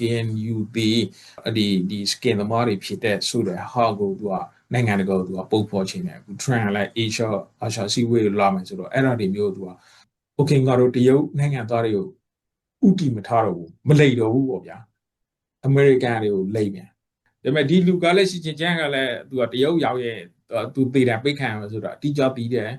KNU ဒီဒီဒီ skin သမားတွေဖြစ်တဲ့ဆိုတဲ့ဟာကိုသူကနိုင်ငံတကာကိုသူကပုံဖော်ခြင်းတယ်အခု trend လိုက် Asia Asia စီဝေးလာမယ်ဆိုတော့အဲ့ဒါတွေမျိုးသူက okay ငါတို့တရုတ်နိုင်ငံသားတွေကိုဥတီမထားတော့ဘူးမလိတ်တော့ဘူးပေါ့ဗျာအမေရိကန်တွေကိုလိတ်ပြန်ဒါပေမဲ့ဒီလူကလည်းရှိချင်းချမ်းကလည်းသူကတရုတ်ရောက်ရဲ့သူသေတာပိတ်ခံရမှာဆိုတော့အတိအကျပြီးတယ်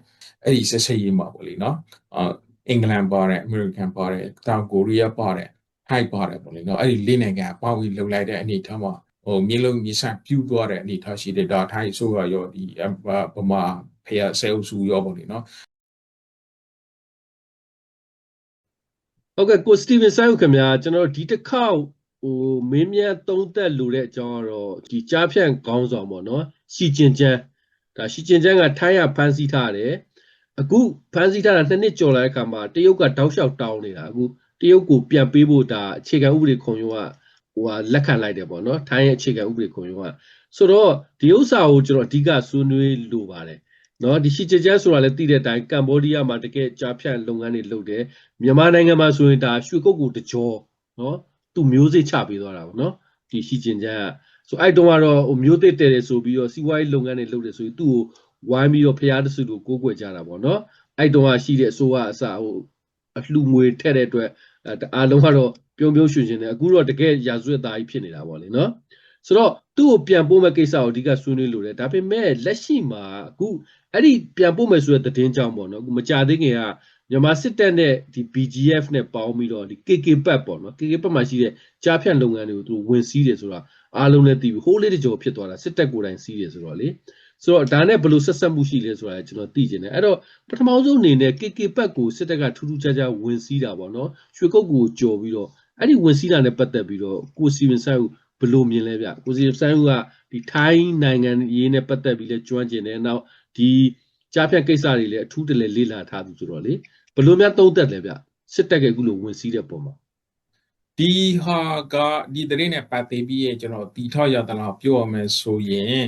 အဲ့ဒီဆက်ဆက်ရေးမှာပေါ့လေနော်အာအင်္ဂလန်ပါတယ်အမေရိကန်ပါတယ်တောင်ကိုရီးယားပါတယ် ထိုက်ပါတယ်ပေါ့လေနော်အဲ့ဒီလေးနိုင်ငံပေါင်းပြီးလှုပ်လိုက်တဲ့အနေထားမှာဟိုမြေလုံးမြေဆန့်ပြူသွားတဲ့အနေထားရှိတယ်ဒါထိုက်ဆိုရရောဒီဗမာဖေရဆဲအုပ်စုရောပေါ့လေနော်ဟုတ်ကဲ့ကိုစတီဗင်ဆိုင်ခင်ဗျာကျွန်တော်ဒီတစ်ခေါက်ဟိုမင်းမြတ်သုံးသက်လို့တဲ့အကြောင်းကတော့ဒီကြားဖြန့်ခေါင်းဆောင်ပေါ့နော်ရှီကျင်ချန်းဒါရှီကျင်ချန်းကထိုင်းရဖမ်းဆီးထားတယ်အခုဖမ်းဆီးထားတာနှစ်နှစ်ကျော်လာတဲ့အခါမှာတရုတ်ကတောက်လျှောက်တောင်းနေတာအခု တရုတ်ကိုပြန်ပေးဖို့ဒါအခြေခံဥပဒေခုံရုံးကဟိုဟာလက်ခံလိုက်တယ်ပေါ့နော်ထိုင်းရဲ့အခြေခံဥပဒေခုံရုံးကဆိုတော့ဒီဥစ္စာကိုကျွန်တော်အဓိကဆွေးနွေးလိုပါတယ်နော်ဒီရှီချင်ချန်းဆိုတာလည်းသိတဲ့အတိုင်းကမ္ဘောဒီးယားမှာတကယ်ကြားဖြန့်လုပ်ငန်းတွေလုပ်တယ်မြန်မာနိုင်ငံမှာဆိုရင်ဒါရွှေကုတ်ကူတကြောနော်သူမျိုးစိတ်ချပေးသွားတာပေါ့နော်ဒီရှီကျင်ချမ်းကဆိုအဲ့တုန်းကတော့ဟိုမျိုးသစ်တဲတယ်ဆိုပြီးတော့စီးပွားရေးလုပ်ငန်းတွေလုပ်တယ်ဆိုပြီးသူ့ကိုဝိုင်းပြီးတော့ဖျားတစုလိုကိုးကွယ်ကြတာပေါ့နော်အဲ့တုန်းကရှိတဲ့အစိုးရအစဟိုအလှငွေထည့်တဲ့အတွက် အားလုံးကတော့ပြုံးပြုံးရွှင်ရွှင်တယ်အခုတော့တကယ်ရာဇဝတ်သားကြီးဖြစ်နေတာပေါ့လေနော်ဆိုတော့သူ့ကိုပြန်ပို့မဲ့ကိစ္စကိုအဓိကဆွေးနွေးလို့တယ်ဒါပေမဲ့လက်ရှိမှာအခုအဲ့ဒီပြန်ပို့မယ်ဆိုတဲ့သတင်းကြောင့်ပေါ့နော်အခုမကြသေးခင်ကမြန်မာစစ်တပ်နဲ့ဒီ BGF နဲ့ပေါင်းပြီးတော့ဒီ KK ပတ်ပေါ့နော် KK ပတ်မှာရှိတဲ့ကြားဖြတ်လုပ်ငန်းတွေကိုသူဝင်စည်းတယ်ဆိုတာအားလုံးလည်းသိပြီဟိုးလေးတကြောဖြစ်သွားတာစစ်တပ်ကိုယ်တိုင်စီးတယ်ဆိုတော့လေ ဆိုတော့ဒါနဲ့ဘယ်လိုဆက်ဆက်မှုရှိလဲဆိုတာကျွန်တော်သိချင်တယ်အဲ့တော့ပထမဆုံးအနေနဲ့ KK ပတ်ကိုစစ်တပ်ကထူးထူးခြားခြားဝင်စည်းတာပေါ့နော်ရွှေကုတ်ကိုကြော်ပြီးတော့အဲ့ဒီဝင်စည်းတာနဲ့ပတ်သက်ပြီးတော့ကိုစီဝင်ဆိုင်ကိုဘယ်လိုမြင်လဲဗျကိုစီဆိုင်ကဒီထိုင်းနိုင်ငံရေးနဲ့ပတ်သက်ပြီးလဲကျွမ်းကျင်တယ်နောက်ဒီကြားဖြတ်ကိစ္စတွေလည်းအထူးတလဲလေ့လာထားသူဆိုတော့လေဘယ်လိုများသုံးသက်လဲဗျစစ်တပ်ကအခုလိုဝင်စည်းတဲ့ပုံမှာဒီဟာကဒီတရင်နဲ့ပတ်သက်ပြီးကျွန်တော်တီထောက်ရတလားပြောရမယ်ဆိုရင်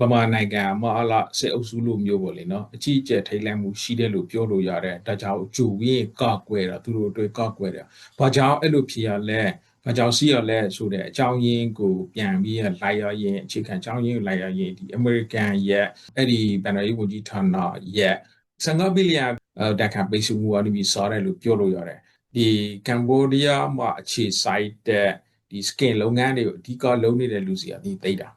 ဗမာနိုင်ငံမှာအလားစစ်အုပ်စုလိုမျိုးပေါ့လေနော်အကြီးအကျယ်ထိတ်လန့်မှုရှိတယ်လို့ပြောလို့ရတယ်ဒါကြောင့်ဂျူဝင်းကောက်ွယ်တာသူတို့တွေကောက်ွယ်တယ်ဘာကြောင့်အဲ့လိုဖြစ်ရလဲဘာကြောင့်စီရလဲဆိုတဲ့အကြောင်းရင်းကိုပြန်ပြီးလိုက်ရရင်အခြေခံအကြောင်းရင်းကိုလိုက်ရရင်ဒီ American ရဲ့အဲ့ဒီဗန်နာရေးဝန်ကြီးဌာနရဲ့15ဘီလီယံတက်ခံပေးစုမှုအပြီးစားတယ်လို့ပြောလို့ရတယ်ဒီကမ်ဘောဒီးယားမှာအခြေစိုက်တဲ့ဒီ skin လုပ်ငန်းတွေကိုအဓိကလုပ်နေတဲ့လူစီကဒီသိတာ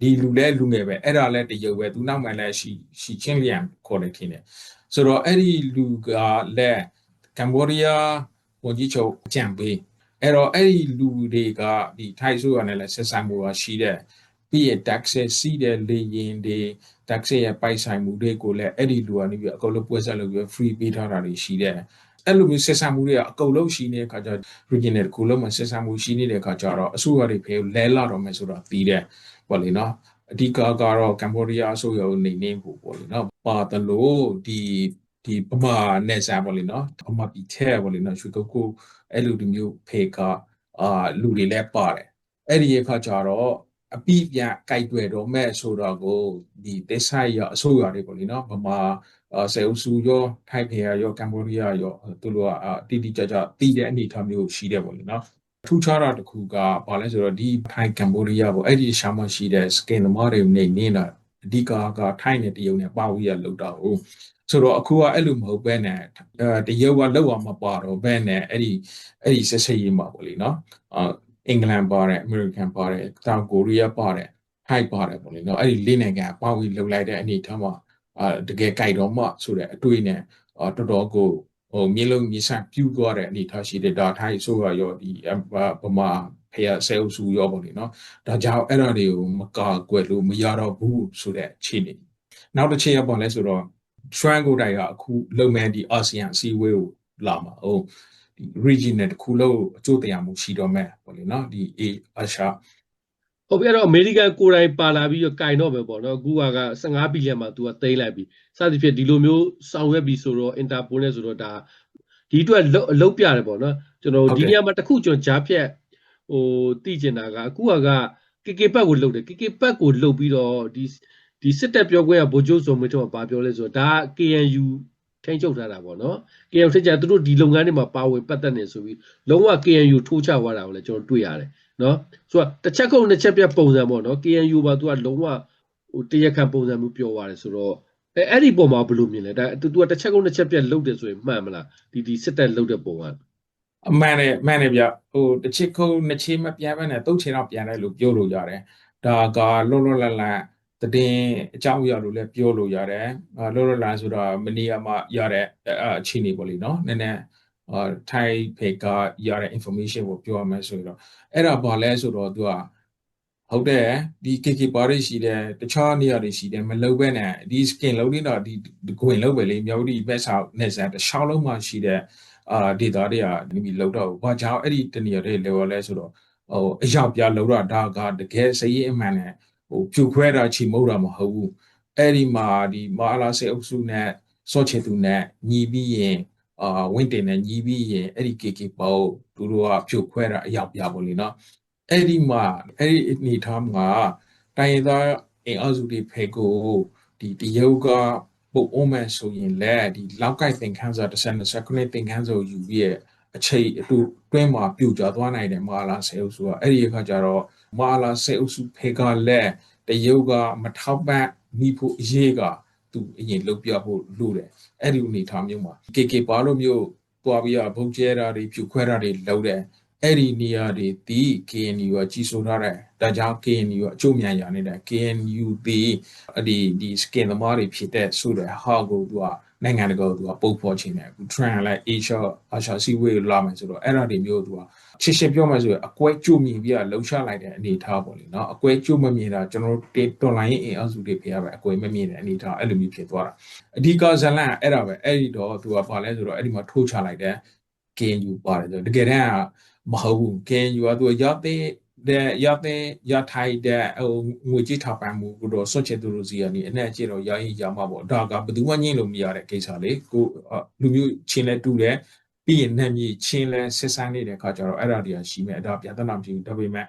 ဒီလူလဲလူငယ်ပဲအဲ့ဒါလဲတရုပ်ပဲသူနောက်မှလည်းရှိရှိချင်းလျံခေါ်နေတယ်ဆိုတော့အဲ့ဒီလူကလည်းကမ်ဘောဒီးယားဝန်ကြီးချုပ်အကြံပေးအဲ့တော့အဲ့ဒီလူတွေကဒီထိုက်ဆိုရနဲ့လည်းဆက်ဆံမှုရှိတဲ့ပြီးရ tax စီးတဲ့လေရင်တွေ tax ရဲ့ပိုက်ဆိုင်မှုတွေကိုလည်းအဲ့ဒီလူကနေပြီးအကုန်လုံးပွဲဆက်လုပ်ပြီး free ပေးထားတာတွေရှိတယ်အဲ့လိုမျိုးဆက်ဆံမှုတွေကအကုန်လုံးရှိနေတဲ့အခါကျ regional တစ်ခုလုံးမှာဆက်ဆံမှုရှိနေတဲ့အခါကျတော့အစိုးရတွေဖေလဲလာတော့မယ်ဆိုတော့ပြီးတဲ့ ပေါ့လေနော်အဓိကကတော့ကမ္ဘောဒီးယားအစိုးရနေနေဖို့ပေါ့လေနော်ပါတယ်လို့ဒီဒီပမာနဲ့ဆာပေါ့လေနော်ပမာပြီးထဲပေါ့လေနော်ရွှေကုတ်ကိုအဲ့လိုဒီမျိုးဖေကအာလူတွေလည်းပါတယ်အဲ့ဒီအခါကျတော့အပိပြကြိုက်တွေ့တော့မဲ့ဆိုတော့ကိုဒီတက်ဆိုင်ရအစိုးရတွေပေါ့လေနော်ဗမာဆယ်အုပ်စုရောထိုက်ဖေရရောကမ္ဘောဒီးယားရောသူတို့ကတိတိကျကျတည်တဲ့အနေအထားမျိုးရှိတယ်ပေါ့လေနော် ထူးခြားတာတစ်ခုကဘာလဲဆိုတော့ဒီထိုင်းကမ္ဘောဒီးယားပေါ့အဲ့ဒီရှာမရှိတဲ့ skin သမားတွေနေနေတာအဓိကကထိုင်းနဲ့တရုတ်နဲ့ပါဝီရလောက်တာဟုတ်ဆိုတော့အခုကအဲ့လိုမဟုတ်ဘဲနဲ့တရုတ်ကလောက်အောင်မပါတော့ဘဲနဲ့အဲ့ဒီအဲ့ဒီဆက်ဆက်ရေးမှာပေါ့လေနော်အင်္ဂလန်ပါတယ်အမေရိကန်ပါတယ်တောင်ကိုရီးယားပါတယ်ထိုက်ပါတယ်ပေါ့လေနော်အဲ့ဒီလေးနိုင်ငံပေါင်းပြီးလှုပ်လိုက်တဲ့အနေထားမှာအာတကယ်ကြိုက်တော့မှဆိုတဲ့အတွေ့နဲ့တော်တော်ကို ဟိုမြေလုံးမြေဆန့်ပြူသွားတဲ့အနေထားရှိတယ်ဒါထိုင်းဆိုရရောဒီဗမာဖရဆဲအုပ်စုရောပေါ့လေနော်ဒါကြောင့်အဲ့ဒါတွေကိုမကာကွယ်လို့မရတော့ဘူးဆိုတဲ့အခြေအနေနောက်တစ်ချက်ရပါလဲဆိုတော့ trend ကိုတိုင်ကအခုလုံမဲ့ဒီ ASEAN အစည်းအဝေးကိုလာမှာဟုတ်ဒီ regional တစ်ခုလုံးအကျိုးတရားမှုရှိတော့မဲ့ပေါ့လေနော်ဒီ A အရှာ ဟုတ်ပြီအဲ့တော့အမေရိကန်ကိုယ်တိုင်ပါလာပြီးတော့ကင်တော့ပဲပေါ့နော်အခုက15ဘီလီယံမှာသူကသိမ်းလိုက်ပြီစသဖြင့်ဒီလိုမျိုးဆောင်ရွက်ပြီးဆိုတော့အင်တာပိုနဲ့ဆိုတော့ဒါဒီအတွက်အလုပ်ပြတယ်ပေါ့နော်ကျွန်တော်ဒီနေရာမှာတခုကျွန်တော်ဂျားဖြက်ဟိုသိကျင်တာကအခုကကေကေပတ်ကိုလှုပ်တယ်ကေကေပတ်ကိုလှုပ်ပြီးတော့ဒီဒီစစ်တပ်ပြောခွင့်ကဗိုလ်ချုပ်စုံမင်းတို့ကဘာပြောလဲဆိုတော့ဒါ KNU ထိန်းချုပ်ထားတာပေါ့နော် KNU ထက်ကြသူတို့ဒီလုပ်ငန်းတွေမှာပါဝင်ပတ်သက်နေဆိုပြီးလုံးဝ KNU ထိုးချသွားတာကိုလည်းကျွန်တော်တွေ့ရတယ် နော်ဆိုတော့တစ်ချက်ခုတ်နှစ်ချက်ပြတ်ပုံစံပေါ့နော် KNU ပါသူကလုံးဝဟိုတရက်ခန့်ပုံစံမျိုးပြောသွားတယ်ဆိုတော့အဲအဲ့ဒီပုံမှာဘယ်လိုမြင်လဲဒါသူကတစ်ချက်ခုတ်နှစ်ချက်ပြတ်လုတ်တယ်ဆိုရင်မှန်မလားဒီဒီစစ်တပ်လုတ်တဲ့ပုံကအမှန်နဲ့မှန်တယ်ဗျဟိုတစ်ချစ်ခုံနှစ်ချေမပြန်ဘဲနဲ့တုတ်ချင်တော့ပြန်တယ်လို့ပြောလို့ရတယ်ဒါကလောလောလတ်လတ်တည်င်းအကြောင်းအရာလို့လည်းပြောလို့ရတယ်အာလောလောလတ်ဆိုတော့မနီယာမှာရတဲ့အဲအခြေအနေပေါ့လေနော်နည်းနည်း အာထိုင်ဖေကရတဲ့ information ကိုပြောရမယ်ဆိုတော့အဲ့ဒါဘာလဲဆိုတော့သူကဟုတ်တယ်ဒီ KK ပါရရှိတယ်တခြားနေရာတွေရှိတယ်မလုံပဲနဲ့ဒီ skin လုံးနေတာဒီကိုင်လုံးပဲလေမြောက်ဒီဘက်ဆောက်နဲ့ဆက်တစ်ချောင်းလုံးမှရှိတဲ့အာဒေတာတွေကဒီမီလောက်တော့ဘာကြောင့်အဲ့ဒီတနေရာတွေ level လဲဆိုတော့ဟိုအရောက်ပြလောက်တာဒါကတကယ်စရေးအမှန်နဲ့ဟိုဖြူခွဲတာချီမုတ်တာမဟုတ်ဘူးအဲ့ဒီမှာဒီမာလာစေအုပ်စုနဲ့စောချေသူနဲ့ညီပြီးရင် အာဝင်းတင်နဲ့ညီပြီးရင်အဲ့ဒီ KK ပေါ့သူတို့ကဖြူခွဲတာအရောက်ပြပေါ့လေနော်အဲ့ဒီမှာအဲ့ဒီအနေထားမှာတိုင်းရင်းသားအင်အားစုတွေဖေကိုဒီတရုတ်ကပုတ်အောင်မဲ့ဆိုရင်လည်းဒီလောက်ကိုက်သင်ခန်းစာ30 29သင်ခန်းစာကိုယူပြီးရဲ့အချိန်အတူတွင်းမှာပြူကြသွားနိုင်တယ်မဟာလာဆေအုပ်စုကအဲ့ဒီအခါကျတော့မဟာလာဆေအုပ်စုဖေကလည်းတရုတ်ကမထောက်ပံ့မိဖို့အရေးက သူအရင်လုပ်ပြဖို့လိုတယ်အဲ့ဒီအနေထားမျိုးမှာ KK ပါလို့မျိုးတွားပြီးတော့ဘုံကျဲတာတွေဖြူခွဲတာတွေလုပ်တယ်အဲ့ဒီနေရာတွေဒီ KNU ကကြီးစိုးထားတယ်ဒါကြောင့် KNU ကအကျိုးမြန်ရနေတယ် KNU ဒီအဒီဒီ skin သမားတွေဖြစ်တဲ့ဆိုတဲ့ဟာကိုသူက နိုင်ငံတကာကသူကပုတ်ဖော်ခြင်းတယ်အခု trend လိုက် Asia Asia စီဝေးလာမယ်ဆိုတော့အဲ့ဒါတွေမျိုးသူကချစ်ရှင်းပြောမယ်ဆိုရင်အကွဲကြိုမြင်ပြီးတော့လှုပ်ရှားလိုက်တဲ့အနေအထားပေါ့လေနော်အကွဲကြိုမမြင်တာကျွန်တော်တို့တော်လိုင်းအင်အားစုတွေဖေရပဲအကွဲမမြင်တဲ့အနေအထားအဲ့လိုမျိုးဖြစ်သွားတာအဓိကဇလန်အဲ့ဒါပဲအဲ့ဒီတော့သူကဘာလဲဆိုတော့အဲ့ဒီမှာထိုးချလိုက်တဲ့ KNU ပါတယ်ဆိုတကယ်တမ်းကမဟုတ်ဘူး KNU ကသူကရတဲ့ တဲ့ရတဲ့ရထိုင်တဲ့ဟိုငွေကြေးထောက်ပံ့မှုကိုတော့ဆွတ်ချင်သူတို့စီကနေအနဲ့အကျင့်တော့ရရင်ရမှာပေါ့ဒါကဘယ်သူမှညှင်းလို့မရတဲ့ကိစ္စလေကိုလူမျိုးချင်းလဲတူတယ်ပြီးရင်နာမည်ချင်းလဲဆက်ဆန်းနေတဲ့အခါကျတော့အဲ့ဒါတွေကရှိမယ်ဒါပြဿနာမရှိဘူးဒါပေမဲ့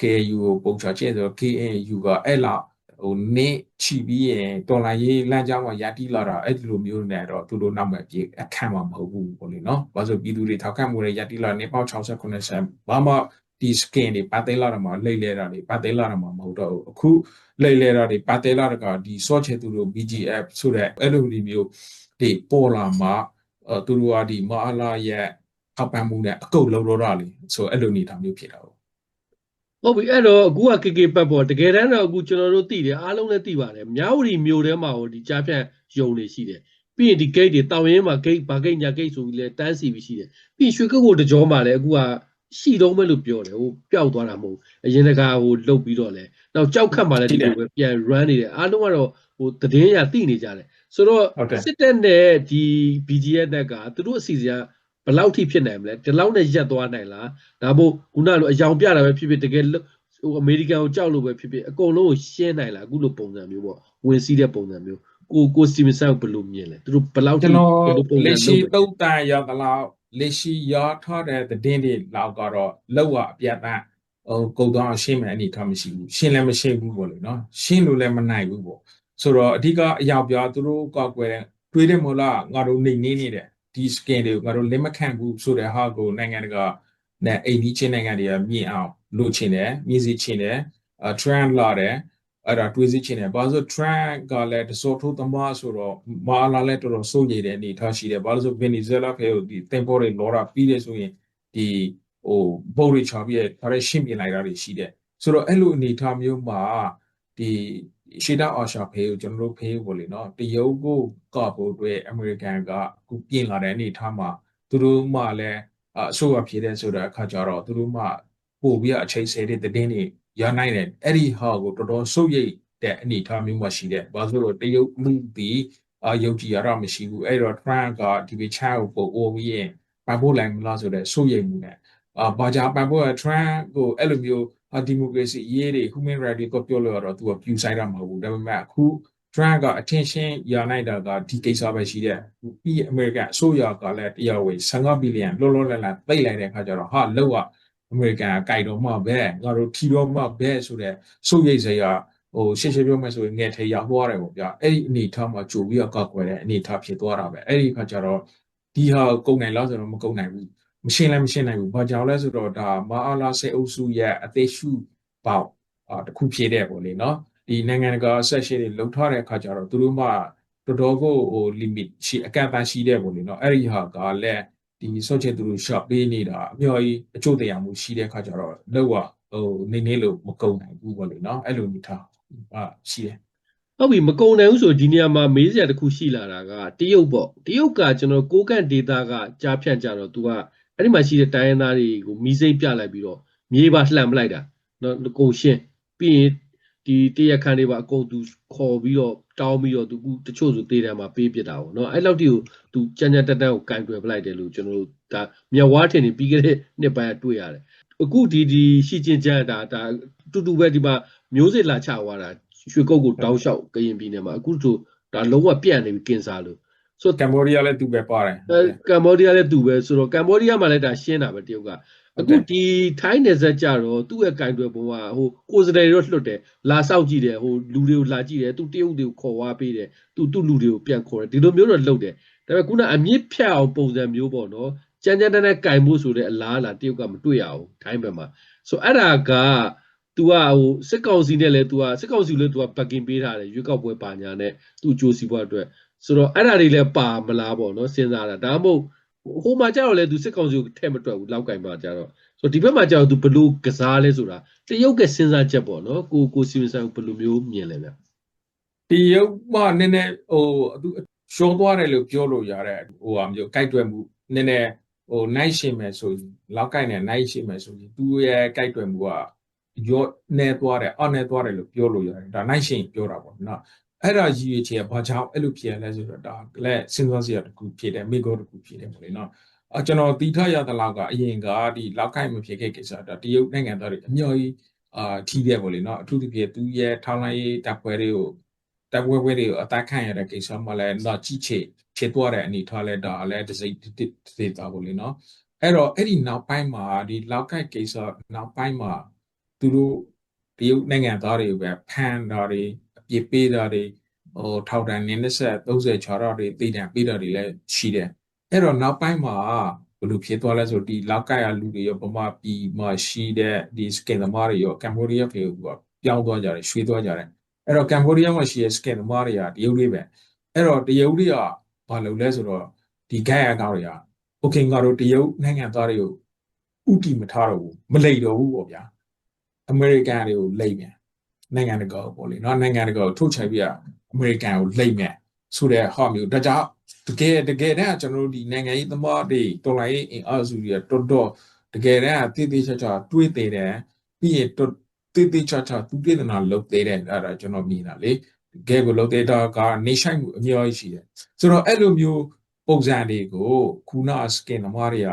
KNU ကိုပုံချခြင်းဆိုတော့ KNU ကအဲ့လောက်ဟိုနေချီပြီးရင်တော်လိုင်းရေးလမ်းကြောင်းမှာရတိလာတာအဲ့ဒီလိုမျိုးနဲ့တော့သူတို့နောက်မဲ့ပြေအခန့်မှာမဟုတ်ဘူးပေါ့လေနော်။ဘာလို့ပြည်သူတွေထောက်ခံမှုတွေရတိလာနေပေါက်68ဆန်ဘာမှ ဒီ skin တွေပါသေးလာတာမှာလိမ့်လဲတာတွေပါသေးလာတာမှာမဟုတ်တော့ဘူး။အခုလိမ့်လဲတာတွေပါသေးလာတာကဒီ source ချေသူတို့ BGF ဆိုတဲ့အဲ့လိုမျိုးတွေပေါ်လာမှာအဲသူတို့ကဒီမဟာလာရဲ့ထောက်ပံ့မှုနဲ့အကုတ်လုံးတော့တာလေဆိုအဲ့လိုနေတာမျိုးဖြစ်တာပေါ့ဟုတ်ပြီအဲ့တော့အခုက KK ပတ်ပေါ့တကယ်တမ်းတော့အခုကျွန်တော်တို့သိတယ်အားလုံးလည်းသိပါတယ်မြောက်ဝတီမြို့ထဲမှာဟိုဒီကြားဖြန့်ယုံနေရှိတယ်ပြီးရင်ဒီ gate တွေတောင်ရင်းမှာ gate ဘာ gate ညာ gate ဆိုပြီးလဲတန်းစီပြီးရှိတယ်ပြီးရင်ရွှေကုတ်ကိုတကြောမှာလည်းအခုက ရှိတော့မဲ့လို့ပြောတယ်ဟိုပျောက်သွားတာမဟုတ်ဘူးအရင်တကဟိုလုတ်ပြီးတော့လဲနောက်ကြောက်ခတ်မှာလည်းဒီလိုပဲပြန် run နေတယ်အားလုံးကတော့ဟိုသတင်းရသိနေကြတယ်ဆိုတော့ဟုတ်တယ်စစ်တပ်နဲ့ဒီ BGF တက်ကသူတို့အစီအစဉ်ကဘယ်လောက်ထိဖြစ်နိုင်မလဲဒီလောက်နဲ့ရက်သွားနိုင်လားဒါမို့ခုနလိုအယောင်ပြတာပဲဖြစ်ဖြစ်တကယ်လို့ဟိုအမေရိကန်ကိုကြောက်လို့ပဲဖြစ်ဖြစ်အကုန်လုံးကိုရှင်းနိုင်လားအခုလိုပုံစံမျိုးပေါ့ဝင်စီးတဲ့ပုံစံမျိုးကိုကိုစတီဗင်ဆန်ကိုဘယ်လိုမြင်လဲသူတို့ဘယ်လောက်ထိကျွန်တော်ဘယ်လိုပုံစံလက်ရှိလုပ်လဲတုတ်တန်ရောက်သလောက် လက်ရှိရထားတဲ့သတင်းတွေလောက်ကတော့လောက်ရအပြတ်တန်းဟိုကုတ်တော့ရှင်းမယ်အနေထားမရှိဘူးရှင်းလည်းမရှင်းဘူးပေါ့လေနော်ရှင်းလို့လည်းမနိုင်ဘူးပေါ့ဆိုတော့အဓိကအယောက်ပြသူတို့ကောက်ွယ်တွေးတယ်မို့လားငါတို့နေနေနေတယ်ဒီ skin တွေကိုငါတို့လက်မခံဘူးဆိုတဲ့ဟာကိုနိုင်ငံတကာနဲ့အိမ်ကြီးချင်းနိုင်ငံတွေကမြင်အောင်လုပ်ချင်တယ်မြင်စီချင်တယ်အ trend လာတယ် အဲ့ဒါတွေးစစ်ချင်တယ်ဘာလို့ trend ကလည်းတစောထိုးသမားဆိုတော့မာလာလည်းတော်တော်စိုးရိမ်တဲ့အနေထားရှိတယ်ဘာလို့ဆို Venezuela ဖေကိုဒီတင်ပေါ်တွေလောတာပြီးတယ်ဆိုရင်ဒီဟိုဘုတ်တွေချပြီးရဒါလည်းရှင်းပြလိုက်တာတွေရှိတယ်ဆိုတော့အဲ့လိုအနေထားမျိုးမှာဒီရှေ့တောင်အာရှဖေကိုကျွန်တော်တို့ဖေကိုလေနော်တရုတ်ကိုကဖို့အတွက်အမေရိကန်ကအခုပြင်လာတဲ့အနေထားမှာသူတို့မှလည်းအအဆိုးအဖြစ်တဲ့ဆိုတဲ့အခါကျတော့သူတို့မှပို့ပြီးအချိန်ဆယ်တဲ့တင်းတွေ ရနိုင်တယ်အဲ့ဒီဟာကိုတော်တော်စိုးရိမ်တဲ့အနေအထားမျိုးမှရှိတယ်ဘာလို့လဲဆိုတော့တရုတ်မှုဒီအာယုံကြည်ရတော့မရှိဘူးအဲ့တော့ Trump ကဒီဘေချာကိုပို့ over ရင်ပန်ဖို့လိုက်မလားဆိုတဲ့စိုးရိမ်မှုနဲ့အာဘာကြောင့်ပန်ဖို့က Trump ကိုအဲ့လိုမျိုးအာဒီမိုကရေစီရေးတွေ human rights တွေကိုပြောလို့ရတော့သူက view side တာမဟုတ်ဘူးဒါပေမဲ့အခု Trump က attention ရနိုင်တာကဒီကိစ္စပဲရှိတဲ့ပြီး American အစိုးရကလည်းတရားဝင်15ဘီလီယံလောလောလတ်လတ်သိပ်လိုက်တဲ့အခါကျတော့ဟာလောက်က အမေရိကန်ကကြိုက်တော့မှပဲငါတို့ထီတော့မှပဲဆိုတဲ့စိုးရိမ်စရာဟိုရှင်းရှင်းပြောမယ်ဆိုရင်ငယ်ထေရောက်သွားတယ်ပေါ့ဗျာအဲ့ဒီအနေထားမှာကြိုပြီးတော့ကောက်ွယ်တဲ့အနေထားဖြစ်သွားတာပဲအဲ့ဒီအခါကျတော့ဒီဟာကုန်နိုင်လားဆိုတော့မကုန်နိုင်ဘူးမရှင်းလည်းမရှင်းနိုင်ဘူးဘာကြောင့်လဲဆိုတော့ဒါမအားလားစေအုပ်စုရဲ့အသေးရှုပေါက်အာတစ်ခုဖြစ်တဲ့ပေါ့လေနော်ဒီနိုင်ငံတကာဆက်ရှိတွေလုံထားတဲ့အခါကျတော့သူတို့မှတော်တော်ကိုဟို limit ရှိအကန့်အသတ်ရှိတဲ့ပေါ့လေနော်အဲ့ဒီဟာကလည်း ဒီဆော့ချေသူတို့ shop ပေးနေတာအများကြီးအကျိုးတရားမှုရှိတဲ့အခါကျတော့လောက်ဟိုနေနေလို့မကုန်နိုင်ဘူးပေါ့လေနော်အဲ့လိုနေထားအာရှိတယ်ဟုတ်ပြီမကုံနိုင်ဘူးဆိုဒီနေရာမှာမေးစရာတစ်ခုရှိလာတာကတရုတ်ပေါ့တရုတ်ကကျွန်တော်ကိုကန့်ဒေတာကကြားဖြန့်ကြတော့ तू ကအဲ့ဒီမှာရှိတဲ့တိုင်းရင်းသားတွေကိုမီးစိမ့်ပြလိုက်ပြီးတော့မြေပါလှန်ပလိုက်တာနော်အကုန်ရှင်းပြီးရင် ဒီတရားခံတွေပါအကုန်သူခေါ်ပြီးတော့တောင်းပြီးတော့သူအခုတချို့ဆိုတေးတံမှာပေးပစ်တာပေါ့နော်အဲ့လောက်တိကိုသူကြမ်းကြမ်းတက်တက်ကိုကင်တွယ်ပလိုက်တယ်လို့ကျွန်တော်တို့ဒါမြဝါထင်နေပြီးခဲ့တဲ့နှစ်ပိုင်းကတွေ့ရတယ်အခုဒီဒီရှီချင်းကြတာဒါတူတူပဲဒီမှာမျိုးစစ်လာချသွားတာရွှေကုတ်ကိုတောင်းလျှောက်ကရင်ပြည်နယ်မှာအခုဆိုဒါလုံးဝပြန့်နေပြီကင်ဆာလို့ဆိုကမ္ဘောဒီးယားလည်းသူပဲပါတယ်ကမ္ဘောဒီးယားလည်းသူပဲဆိုတော့ကမ္ဘောဒီးယားမှာလည်းဒါရှင်းတာပဲတရုတ်က အခုဒီထိုင်းနယ်စပ်ကြတော့သူ့ရဲ့ကင်တွယ်ပုံကဟိုကိုယ်စတယ်တွေတော့လွတ်တယ်လာစောက်ကြည့်တယ်ဟိုလူတွေကိုလာကြည့်တယ်သူတရုတ်တွေကိုခေါ်ဝါပေးတယ်သူသူ့လူတွေကိုပြန်ခေါ်တယ်ဒီလိုမျိုးတော့လုပ်တယ်ဒါပေမဲ့ခုနအမြင့်ဖြတ်အောင်ပုံစံမျိုးပေါ့နော်ကြမ်းကြမ်းတမ်းတမ်းကင်ဖို့ဆိုတဲ့အလားအလာတရုတ်ကမတွေ့ရဘူးထိုင်းဘက်မှာဆိုအဲ့ဒါက तू ကဟိုစစ်ကောင်စီနဲ့လည်း तू ကစစ်ကောင်စီလည်း तू ကပတ်ကင်ပေးထားတယ်ရွေးကောက်ပွဲပါညာနဲ့သူ့အကျိုးစီးပွားအတွက်ဆိုတော့အဲ့ဒါတွေလည်းပါမလားပေါ့နော်စဉ်းစားတာဒါမှမဟုတ် ဟိုမှာကြတော့လေ तू စစ်ကောင်စီကိုထဲ့မတွက်ဘူးလောက်ကင်ပါကြတော့ဆိုတော့ဒီဘက်မှာကြတော့ तू ဘယ်လိုကစားလဲဆိုတာတရုတ်ကစဉ်းစားချက်ပေါ့နော်ကိုကိုစီမံဆိုင်ဘယ်လိုမျိုးမြင်လဲဗျတရုတ်မှနည်းနည်းဟိုသူရှောသွားတယ်လို့ပြောလို့ရတဲ့ဟိုဟာမျိုးကြိုက်တွယ်မှုနည်းနည်းဟိုနိုင်ရှိမယ်ဆိုရင်လောက်ကိုက်နဲ့နိုင်ရှိမယ်ဆိုရင်သူရဲ့ကြိုက်တွယ်မှုကရော့နေသွားတယ်အော့နေသွားတယ်လို့ပြောလို့ရတယ်ဒါနိုင်ရှိရင်ပြောတာပေါ့နော် အဲ့ဒါရည်ရွယ်ချက်ကဘာကြောင့်အဲ့လိုဖြစ်ရလဲဆိုတော့ဒါလည်းစဉ်းစားစရာတစ်ခုဖြစ်တယ်မိကောတစ်ခုဖြစ်တယ်ပေါ့လေနော်အကျွန်တော်တီထရတဲ့လောက်ကအရင်ကဒီလောက်ကိုက်မဖြစ်ခဲ့ကိစ္စဒါတရုတ်နိုင်ငံသားတွေအများကြီးအာထီးခဲ့ပေါ့လေနော်အထူးသဖြင့်သူရဲ့ထောင်းလိုင်းရေးတပ်ဖွဲ့တွေကိုတပ်ပွဲပွဲတွေကိုအသက်ခံရတဲ့ကိစ္စမှလည်းတော့ကြီးချေဖြစ်သွားတဲ့အနေထားလဲဒါလည်းတစ်စိတ်တစ်စိတ်သားပေါ့လေနော်အဲ့တော့အဲ့ဒီနောက်ပိုင်းမှာဒီလောက်ကိုက်ကိစ္စနောက်ပိုင်းမှာသူတို့တရုတ်နိုင်ငံသားတွေပဲဖမ်းတာတွေအ ပြစ်ပေးတာတွေဟိုထောက်တန်နေနဲ့ဆက်30ချာတော့တွေတည်တံပေးတာတွေလည်းရှိတယ်အဲ့တော့နောက်ပိုင်းမှာဘယ်လိုဖြစ်သွားလဲဆိုဒီလောက်ကိုက်ရလူတွေရောဗမာပြည်မှာရှိတဲ့ဒီစကင်သမားတွေရောကမ်ဘောဒီးယားပြည်ကိုပြောင်းသွားကြတယ်ရွှေ့သွားကြတယ်အဲ့တော့ကမ်ဘောဒီးယားမှာရှိတဲ့ scan သမားတွေကတရုတ်တွေပဲအဲ့တော့တရုတ်တွေကဘာလုပ်လဲဆိုတော့ဒီ guide အကောင့်တွေက okay ငါတို့တရုတ်နိုင်ငံသားတွေကိုဥတီမထားတော့ဘူးမလိတ်တော့ဘူးပေါ့ဗျာအမေရိကန်တွေကိုလိတ်မြန် နိုင်ငံတကာကိုပေါ့လေနော်နိုင်ငံတကာကိုထုတ်ချပြီးအမေရိကန်ကိုလိတ်မြန်ဆိုတဲ့ဟာမျိုးဒါကြောင့်တကယ်တကယ်တမ်းကျွန်တော်တို့ဒီနိုင်ငံရေးသမားတွေတော်လိုင်းအင်အားစုတွေတော်တော်တကယ်တမ်းတည်တည်ချာချာတွေးသေးတယ်ပြီးရင်တော်တေးသေးချာချာသူပြေဒနာလုပ်သေးတယ်အဲ့ဒါကျွန်တော်မြင်တာလေတကယ်ကိုလုပ်သေးတာကနေဆိုင်မှုအများကြီးရှိတယ်ဆိုတော့အဲ့လိုမျိုးပုံစံတွေကိုခုနစကင်သမားတွေက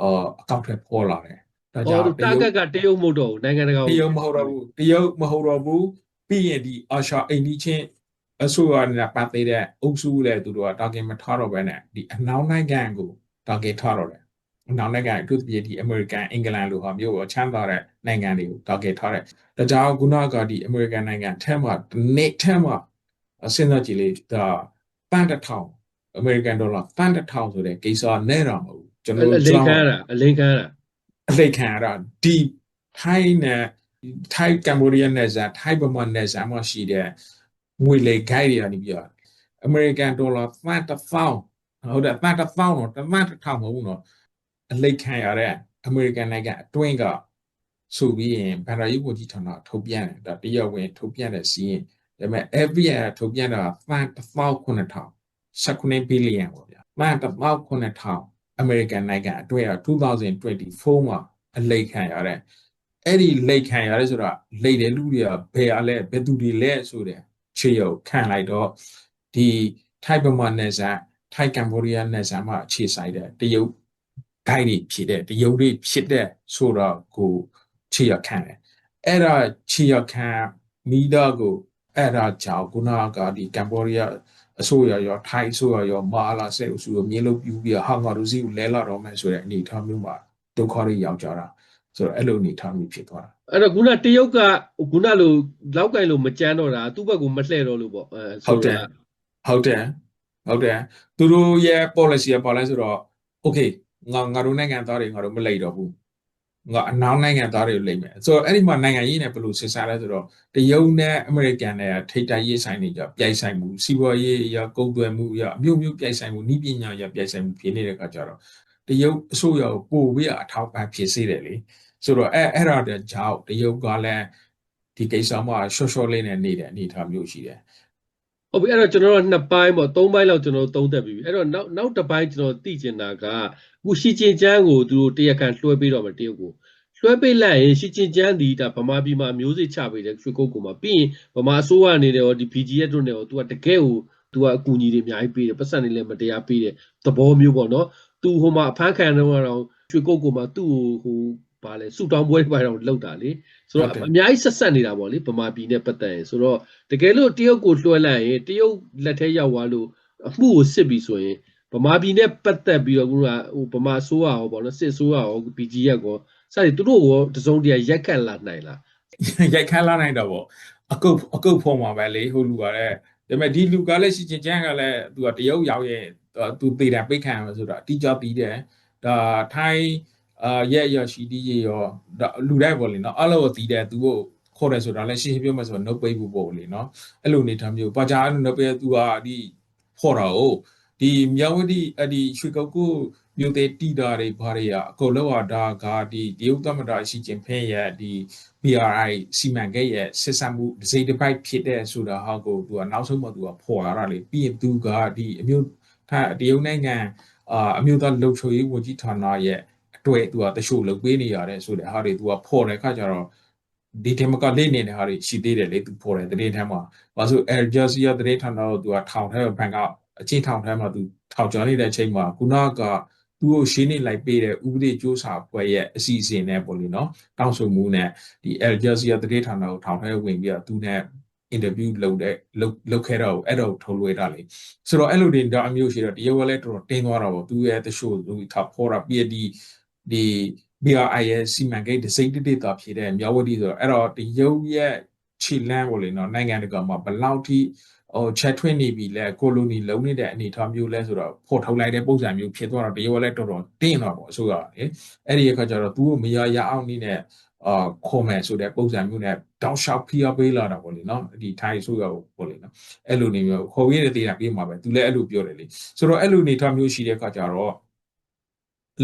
အာအကောင့်ထဲပေါ်လာတယ် ဒါကြောဟောင့်တာကက်ကတရုတ်မဟုတ်တော့ဘူးနိုင်ငံတကာတရုတ်မဟုတ်တော့ဘူးတရုတ်မဟုတ်တော့ဘူးပြီးရင်ဒီအာရှအိန္ဒိချင်းအစိုးရနဲ့ပတ်သက်တဲ့အုပ်စုလည်းသူတို့ကတာဂင်မထားတော့ဘဲနဲ့ဒီအနောက်နိုင်ငံကိုတာဂင်ထားတော့တယ်အနောက်နိုင်ငံအထူးသဖြင့်ဒီအမေရိကန်အင်္ဂလန်လိုဟာမျိုးကိုချမ်းသာတဲ့နိုင်ငံတွေကိုတာဂင်ထားတယ်ဒါကြောင့်ခုနကဒီအမေရိကန်နိုင်ငံထဲမှာနေ့ထဲမှာအစင်းသားကြည့်လေဒါပန်းတစ်ထောင်အမေရိကန်ဒေါ်လာပန်းတစ်ထောင်ဆိုတဲ့ကိစ္စနဲ့တော့မဟုတ်ဘူးကျွန်တော်အတို့လိန်ခံရတာအလိန်ခံရတာ အလိတ်ခံရတာဒီထိုင်းနဲ့ထိုင်းကမ်ဘောဒီးယားနဲ့ဇာထိုင်းဗမာနဲ့ဇာမှာရှိတဲ့ငွေလေဂိုက်တွေကနေပြီးတော့အမေရိကန်ဒေါ်လာပန်းတစ်ထောင်ဟုတ်တယ်ပန်းတစ်ထောင်တော့တမန်တစ်ထောင်မဟုတ်ဘူးနော်အလိတ်ခံရတဲ့အမေရိကန်နိုင်ငံအတွင်းကဆိုပြီးရင်ဗန္ဒာယုဝန်ကြီးဌာနထုတ်ပြန်တယ်ဒါတရားဝင်ထုတ်ပြန်တဲ့စီးရင်ဒါပေမဲ့ FBI ထုတ်ပြန်တာဖန်19000 19ဘီလီယံပေါ့ဗျာဖန်19000 အမေရိကန်နိုင်ငံအတွင်းက2024မှာအလိတ်ခံရတဲ့အဲ့ဒီလိတ်ခံရတယ်ဆိုတာလိတ်တဲ့လူတွေကဘယ်အလဲဘယ်သူတွေလဲဆိုတဲ့ခြေရုပ်ခံလိုက်တော့ဒီထိုက်ပမာနယ်စပ်ထိုက်ကမ်ဘောဒီးယားနယ်စပ်မှာအခြေဆိုင်တဲ့တရုတ်ဂိုင်းတွေဖြစ်တဲ့တရုတ်တွေဖြစ်တဲ့ဆိုတော့ကိုခြေရခံတယ်အဲ့ဒါခြေရခံမိတော့ကိုအဲ့ဒါကြောင့်ခုနကဒီကမ်ဘောဒီးယား အစိုးရရောထိုင်းအစိုးရရောမာလာဆက်အစိုးရမြေလို့ပြူပြီးဟာငါတို့စီကိုလဲလာတော့မယ်ဆိုတဲ့အနေအထားမျိုးမှာဒုက္ခတွေရောက်ကြတာဆိုတော့အဲ့လိုအနေထားမျိုးဖြစ်သွားတာအဲ့တော့ခုနတရုတ်ကခုနလိုလောက်ကင်လို့မကြမ်းတော့တာသူ့ဘက်ကမလှဲ့တော့လို့ပေါ့အဲဟုတ်တယ်ဟုတ်တယ်ဟုတ်တယ်သူတို့ရဲ့ policy ကဘာလဲဆိုတော့ okay ငါငါတို့နိုင်ငံသားတွေငါတို့မလိမ့်တော့ဘူး ငါအနောက်နိုင်ငံသားတွေကိုလိမ့်မယ်ဆိုတော့အဲ့ဒီမှာနိုင်ငံရေးနဲ့ဘယ်လိုစစ်စားလဲဆိုတော့တရုတ်နဲ့အမေရိကန်နဲ့ထိပ်တိုက်ရေးဆိုင်နေကြပြိုင်ဆိုင်မှုစီးပွားရေးအရကုန်သွယ်မှုအရအမျိုးမျိုးပြိုင်ဆိုင်မှုဤပညာအရပြိုင်ဆိုင်မှုဖြစ်နေတဲ့အခါကျတော့တရုတ်အစိုးရကိုပို့ပြီးအထောက်ပံ့ဖြစ်စေတယ်လေဆိုတော့အဲ့အဲ့ဒါတဲ့ကြောင့်တရုတ်ကလည်းဒီကိစ္စမှာရှော့ရှော့လေးနဲ့နေတဲ့အနေအထားမျိုးရှိတယ် ဟုတ်ပြီအဲ့တော့ကျွန်တော်တို့နှစ်ပိုင်းပေါ့သုံးပိုင်းလောက်ကျွန်တော်တို့သုံးသက်ပြီးပြီအဲ့တော့နောက်နောက်တစ်ပိုင်းကျွန်တော်သိချင်တာကအခုရှီကျင်ကျန်းကိုသူတို့တရားခံလွှဲပေးတော့မယ်တရုတ်ကိုလွှဲပေးလိုက်ရင်ရှီကျင်ကျန်းဒီဒါဗမာပြည်မှာမျိုးစိချပေးတယ်ရွှေကုတ်ကူမှာပြီးရင်ဗမာအစိုးရအနေနဲ့ရောဒီ BGF တို့နဲ့ရောသူကတကယ်ကိုသူကအကူအညီတွေအများကြီးပေးတယ်ပတ်စံတွေလည်းမတရားပေးတယ်သဘောမျိုးပေါ့နော်သူဟိုမှာအဖမ်းခံတော့တော့ရွှေကုတ်ကူမှာသူ့ကိုဟိုဗာလဲဆူတောင်းပွဲတွေပါတော့လောက်တာလေ ဆိုတော့ဟုတ်တယ်အများကြီးဆက်ဆက်နေတာပေါ့လေဗမာပြည်နဲ့ပတ်သက်ရင်ဆိုတော့တကယ်လို့တရုတ်ကိုလွှဲလိုက်ရင်တရုတ်လက်ထဲရောက်သွားလို့အမှုကိုစစ်ပြီဆိုရင်ဗမာပြည်နဲ့ပတ်သက်ပြီးတော့ခုကဟိုဗမာဆိုးရရောပေါ့နော်စစ်ဆိုးရရော BGF ကိုစသည်သူတို့ကိုတစုံတရာရက်ခတ်လာနိုင်လားရိုက်ခန်းလာနိုင်တော့ဗောအကုတ်အကုတ်ဖုံမှာပဲလေဟိုလူကလည်းဒါပေမဲ့ဒီလူကလည်းရှိချင်းချမ်းကလည်းသူကတရုတ်ရောက်ရဲ့သူသေးတာပိတ်ခံရမှာဆိုတာအတိအကျပြီးတယ်ဒါထိုင်း အာရဲ့ရရှိတီးရေရောလူတိုင်းပေါ့လေနော်အဲ့လိုတီးတယ်သူတို့ခေါ်တယ်ဆိုတာလည်းရှင်းရှင်းပြောမှဆိုတော့ note ပေးဖို့ပေါ့လေနော်အဲ့လိုနေထားမျိုးပါကြာအဲ့လို note ပေးသူကဒီဖော်တာ哦ဒီမြောက်ဝတီအဲ့ဒီရွှေကုတ်ကိုမြို့သေးတိတာတွေဘာတွေอ่ะအကုန်လုံးဟာဒါကဒီတရုတ်သမ္မတရှီကျင်ဖင်ရဲ့ဒီ BRI စီမံကိန်းရဲ့စစ်ဆန်မှုဒစိတစ်ပိုက်ဖြစ်တဲ့ဆိုတာဟောက်ကိုသူကနောက်ဆုံးမှသူကဖော်ရတာလေပြီးရင်သူကဒီအမျိုးတရုတ်နိုင်ငံအာအမျိုးသားလုံခြုံရေးဝန်ကြီးဌာနရဲ့ တွေ့သူကတချို့လုပ်ပေးနေရတယ်ဆိုတဲ့ဟာတွေသူကဖော်တဲ့အခါကျတော့ဒီတမကလေးနေတဲ့ဟာတွေရှိသေးတယ်လေသူဖော်တယ်တရင်ထဲမှာဘာလို့ Al Jazeera တရင်ဌာနကိုသူကထောင်ထဲဘန်ကအချင်းထောင်ထဲမှာသူထောင်ချနေတဲ့အချိန်မှာခုနကသူ့ကိုရှင်းနေလိုက်ပေးတဲ့ဥပဒေကြိုးစာဖွဲ့ရဲ့အစီအစဉ်နဲ့ပေါ့လေနော်တောင်းဆိုမှုနဲ့ဒီ Al Jazeera သတင်းဌာနကိုထောင်ထဲဝင်ပြီးတော့သူနဲ့ interview လုပ်တဲ့လုပ်လုပ်ခဲ့တော့အဲ့တော့ထုတ်လွှဲတာလေဆိုတော့အဲ့လိုတွေတော့အမျိုးရှိတော့တရုတ်ကလည်းတော်တော်တင်းသွားတာပေါ့သူရဲ့တရှို့သူထားဖော်တာပြီး ဒီဒီ BRI ရဲ့စီမံကိန်းဒစိမ့်တိတာဖြစ်တဲ့မြောက်ဝတီဆိုတော့အဲ့တော့တရုတ်ရဲ့ခြေလမ်းပေါ့လေနော်နိုင်ငံတကာမှာဘယ်လောက်ထိဟိုချက်ထွင်းနေပြီလဲကိုလိုနီလုံးနေတဲ့အနေအထားမျိုးလဲဆိုတော့ဖော်ထုတ်လိုက်တဲ့ပုံစံမျိုးဖြစ်သွားတော့တရုတ်ကလည်းတော်တော်တင်းတော့ပေါ့အစိုးရလေအဲ့ဒီအခါကျတော့သူ့ကိုမရရအောင်နေနဲ့အာခေါ်မယ်ဆိုတဲ့ပုံစံမျိုးနဲ့တောက်လျှောက်ဖိအားပေးလာတာပေါ့လေနော်ဒီထိုင်းဆိုရပေါ့လေနော်အဲ့လိုနေမျိုးခေါ်ရတဲ့တေးတာပြေးမှာပဲသူလည်းအဲ့လိုပြောတယ်လေဆိုတော့အဲ့လိုအနေထားမျိုးရှိတဲ့အခါကျတော့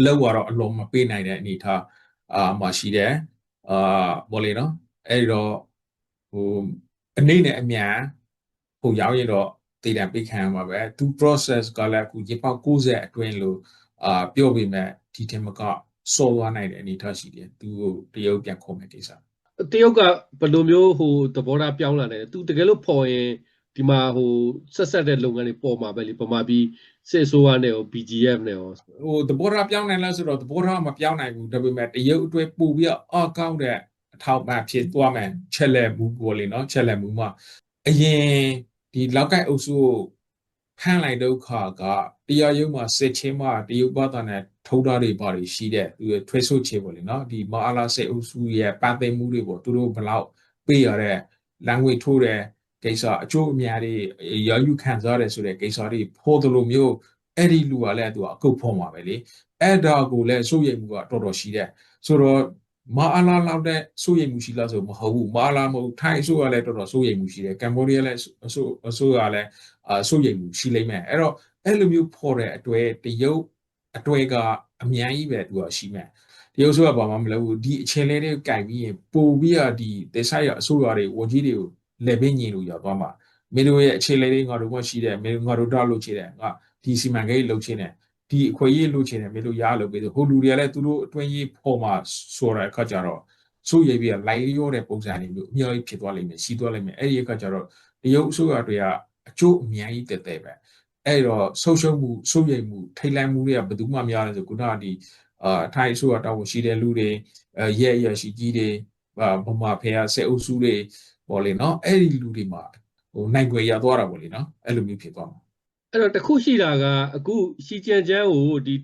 လောက်ကတော့အလုံးမပေးနိုင်တဲ့အနေထားအာမှရှိတယ်အာပေါ့လေနော်အဲ့တော့ဟိုအနေနဲ့အမြန်ဟိုရောက်ရင်တော့တေးတာပေးခံရမှာပဲသူ process ကလည်းအခုရေပေါက်60အတွင်းလို့အာပြောပြီးမဲ့ဒီတင်မကစောသွားနိုင်တဲ့အနေထားရှိတယ်သူကိုတရုတ်ပြန်ခေါ်မယ်ကိစ္စတရုတ်ကဘယ်လိုမျိုးဟိုသဘောထားပြောင်းလာတယ်သူတကယ်လို့ဖော်ရင် ဒီမှာဟိုဆက်ဆက်တဲ့လုပ်ငန်းတွေပေါ်မှာပဲလေပမာပြီးစစ်ဆိုးရနဲ့ရော BGF နဲ့ရောဟိုသဘောထားပြောင်းနိုင်လားဆိုတော့သဘောထားမပြောင်းနိုင်ဘူးဒါပေမဲ့တရုတ်အတွက်ပို့ပြီးတော့အကောင့်တဲ့အထောက်ပံ့ဖြစ်သွားမယ်ချက်လက်မှုပေါ်လေနော်ချက်လက်မှုမှာအရင်ဒီလောက်ကိုက်အုပ်စုကိုဖမ်းလိုက်တဲ့အခါကတရားရုံးမှာစစ်ချင်းမှာတရုတ်ဘာသာနဲ့ထုံးထားတွေပါတွေရှိတဲ့သူထွေးဆုတ်ချေပေါ့လေနော်ဒီမအားလာစစ်အုပ်စုရဲ့ပန်းသိမ်မှုတွေပေါ့သူတို့ဘယ်လောက်ပေးရတဲ့ language ထိုးတဲ့ ကိစ္စအကျိုးအများတွေရယူခံစားရတယ်ဆိုတဲ့ကိစ္စတွေဖို့တယ်လို့မျိုးအဲ့ဒီလူကလည်းသူကအကုတ်ဖော်မှာပဲလေအဲ့ဒါကိုလည်းစိုးရိမ်မှုကတော်တော်ရှိတယ်ဆိုတော့မအားလာလောက်တဲ့စိုးရိမ်မှုရှိလားဆိုမဟုတ်ဘူးမအားလာမဟုတ်ထိုင်းအစိုးရလည်းတော်တော်စိုးရိမ်မှုရှိတယ်ကမ္ဘောဒီးယားလည်းအစိုးအစိုးရလည်းအာစိုးရိမ်မှုရှိလိမ့်မယ်အဲ့တော့အဲ့လိုမျိုးဖော်တဲ့အတွက်တရုတ်အတွက်ကအများကြီးပဲသူကရှိမယ်တရုတ်ဆိုကဘာမှမလုပ်ဘူးဒီအချင်းလေးတွေကင်ပြီးရင်ပို့ပြီးတော့ဒီဒေသရအစိုးရတွေဝန်ကြီးတွေကို လက်ဘင်းညင်လို့ရောက်သွားမှာမင်းတို့ရဲ့အခြေလေးတွေငါတို့ကရှိတယ်မင်းငါတို့တော့လုပ်ချင်တယ်ငါဒီစီမံကိန်းလုပ်ချင်တယ်ဒီအခွင့်အရေးလုပ်ချင်တယ်မင်းတို့ရလုပ်ပေးဆိုဟိုလူတွေကလည်းသူတို့အတွင်းရေးဖော်မှာဆိုတဲ့အခါကျတော့စိုးရိမ်ပြီးလိုက်ရောတဲ့ပုံစံတွေမျိုးအများကြီးဖြစ်သွားလိမ့်မယ်ရှိသွားလိမ့်မယ်အဲ့ဒီအခါကျတော့တရုတ်အစိုးရတွေကအကျိုးအများကြီးတက်တဲ့ပဲအဲ့တော့ဆုံးရှုံးမှုစိုးရိမ်မှုထိတ်လန့်မှုတွေကဘယ်သူမှမရလဲဆိုခုနကဒီအာထိုင်းအစိုးရတောင်းရှိတဲ့လူတွေအဲရဲရရှိကြီးတွေဗမာဖေရဆက်အုပ်စုတွေ ပေါ့လေနော်အဲ့ဒီလူတွေမှာဟိုနိုင်ွယ်ရသွားတာပေါ့လေနော်အဲ့လိုမျိုးဖြစ်သွားမှာအဲ့တော့တခုရှိတာကအခုရှီကျန်ကျန်းကိုဒီ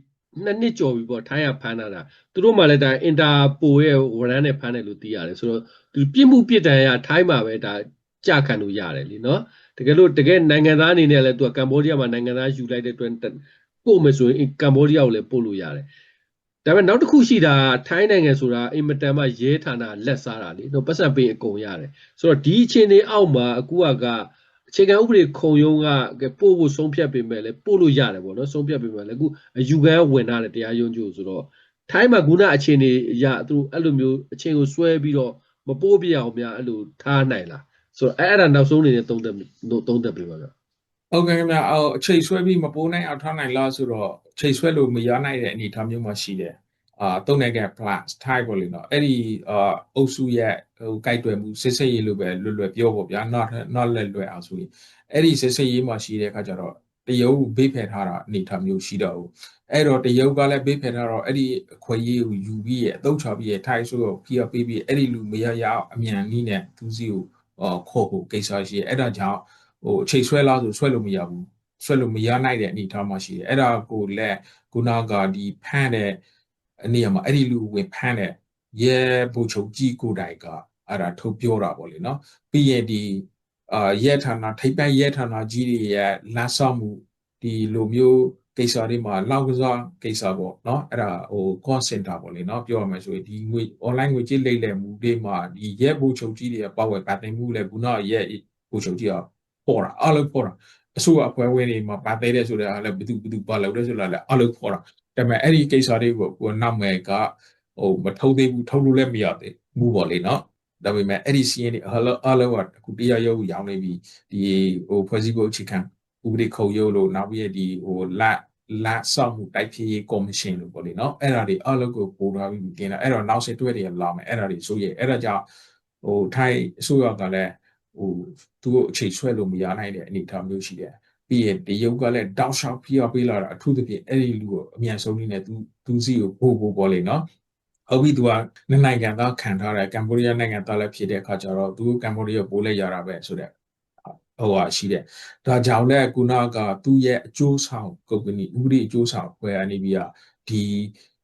နှစ်နှစ်ကျော်ပြီပေါ့ထိုင်းကဖမ်းလာတာသူတို့မှလည်းဒါအင်တာပိုရဲ့ဝရမ်းနဲ့ဖမ်းတယ်လို့သိရတယ်ဆိုတော့သူပြစ်မှုပြစ်ဒဏ်ရထိုင်းမှာပဲဒါကြခံလို့ရတယ်လीနော်တကယ်လို့တကယ်နိုင်ငံသားအနေနဲ့လည်းသူကကမ္ဘောဒီးယားမှာနိုင်ငံသားယူလိုက်တဲ့အတွက်ပို့မယ်ဆိုရင်ကမ္ဘောဒီးယားကိုလည်းပို့လို့ရတယ် ဒါပေမဲ့နောက်တစ်ခုရှိတာထိုင်းနိုင်ငံဆိုတာအင်မတန်မှရဲဌာနလက်စားတာလीနော်ပတ်စံပေးအကုန်ရတယ်ဆိုတော့ဒီအခြေအနေအောက်မှာအခုကအခြေခံဥပဒေခုံရုံးကပို့ဖို့ဆုံးဖြတ်ပေးမယ်လေပို့လို့ရတယ်ပေါ့နော်ဆုံးဖြတ်ပေးမယ်လေအခုအယူခံဝင်ထားတယ်တရားရုံးချုပ်ဆိုတော့ထိုင်းမှာခုနအခြေအနေအရသူအဲ့လိုမျိုးအချင်းကိုဆွဲပြီးတော့မပို့ပြအောင်များအဲ့လိုထားနိုင်လားဆိုတော့အဲ့အဲ့ဒါနောက်ဆုံးအနေနဲ့သုံးသက်သုံးသက်ပေးပါဗျ ဟုတ်ကဲ့ခင်ဗျအော်အချိန်ဆွဲပြီးမပိုးနိုင်အောင်ထားနိုင်လားဆိုတော့ချိန်ဆွဲလို့မရနိုင်တဲ့အနေအထားမျိုးမှရှိတယ်အာတုံးနိုင်ငံ plus type ပေါ့လေနော်အဲ့ဒီအာအုပ်စုရဲ့ဟိုကြိုက်တွယ်မှုစစ်စစ်ရေးလို့ပဲလွယ်လွယ်ပြောပေါ့ဗျာ not not လက်လွယ်အောင်ဆိုရင်အဲ့ဒီစစ်စစ်ရေးမှရှိတဲ့အခါကျတော့တရုတ်ဘေးဖယ်ထားတာအနေအထားမျိုးရှိတော့ဘူးအဲ့တော့တရုတ်ကလည်းဘေးဖယ်ထားတော့အဲ့ဒီအခွင့်အရေးကိုယူပြီးရဲ့အသုံးချပြီးရဲ့ထိုက်ဆိုတော့ဖိအားပေးပြီးအဲ့ဒီလူမရရအောင်အမြန်နည်းနဲ့သူစီကိုခေါ်ဖို့ကိစ္စရှိရဲ့အဲ့ဒါကြောင့် ဟိုအချိန်ဆွဲလားဆိုဆွဲလို့မရဘူးဆွဲလို့မရနိုင်တဲ့အနေအထားမှရှိတယ်အဲ့ဒါကိုလည်းခုနကဒီဖမ်းတဲ့အနေမှာအဲ့ဒီလူဝင်ဖမ်းတဲ့ရဲဘူချုပ်ကြီးကိုတိုင်ကအဲ့ဒါထုတ်ပြောတာပေါ့လေနော်ပြီးရင်ဒီအာရဲဌာနထိပ်ပိုင်းရဲဌာနကြီးတွေရဲ့လမ်းဆောင်မှုဒီလိုမျိုးကိစ္စတွေမှာလောက်ကစားကိစ္စပေါ့နော်အဲ့ဒါဟို call center ပေါ့လေနော်ပြောရမယ်ဆိုရင်ဒီငွေ online ငွေကြေးလိမ့်လည်မှုတွေမှာဒီရဲဘူချုပ်ကြီးတွေပါဝယ်ပတ်သိမှုလဲခုနရဲဘူချုပ်ကြီးက ပေါ်တာအားလုံးပေါ်တာအစိုးရအဖွဲ့ဝင်တွေမှာပါသေးတယ်ဆိုတဲ့အားလည်းဘယ်သူဘယ်သူပါလို့လဲဆိုတော့လည်းအားလုံးပေါ်တာဒါပေမဲ့အဲ့ဒီကိစ္စတွေကိုကိုနောက်မယ်ကဟိုမထုတ်သေးဘူးထုတ်လို့လည်းမရသေးဘူးပေါ့လေနော်ဒါပေမဲ့အဲ့ဒီစီးရင်တွေအားလုံးအားလုံးကအခုတရားရုံးရောင်းနေပြီဒီဟိုဖွဲ့စည်းပုံအခြေခံဥပဒေခုံရုံးလို့နောက်ပြီးဒီဟိုလက်လက်ဆောင်မှုတိုက်ဖြည့်ရေးကော်မရှင်လို့ပေါ့လေနော်အဲ့ဒါတွေအားလုံးကိုပို့ထားပြီးတင်တာအဲ့တော့နောက်ဆက်တွဲတွေလာမယ်အဲ့ဒါတွေဆိုရအဲ့ဒါကြောင့်ဟိုထိုင်းအစိုးရကလည်း ဟိုသူတို့အခြေဆွဲလို့မရနိုင်တဲ့အနေအထားမျိုးရှိတယ်ပြီးရင်တရုတ်ကလည်းတောက်လျှောက်ဖိအားပေးလာတာအထူးသဖြင့်အဲ့ဒီလူကိုအမြန်ဆုံးနည်းနဲ့သူသူစီကိုပို့ပို့ပေါ့လေနော်ဟုတ်ပြီသူကနိုင်ငံသားခံထားတယ်ကမ်ဘောဒီးယားနိုင်ငံသားလည်းဖြစ်တဲ့အခါကျတော့သူကမ်ဘောဒီးယားပို့လဲရတာပဲဆိုတဲ့ဟိုဟာရှိတယ်ဒါကြောင့်လည်းကုနာကသူ့ရဲ့အကျိုးဆောင်ကုမ္ပဏီဥပဒေအကျိုးဆောင်ဖွဲ့ရနေပြီးอ่ะဒီ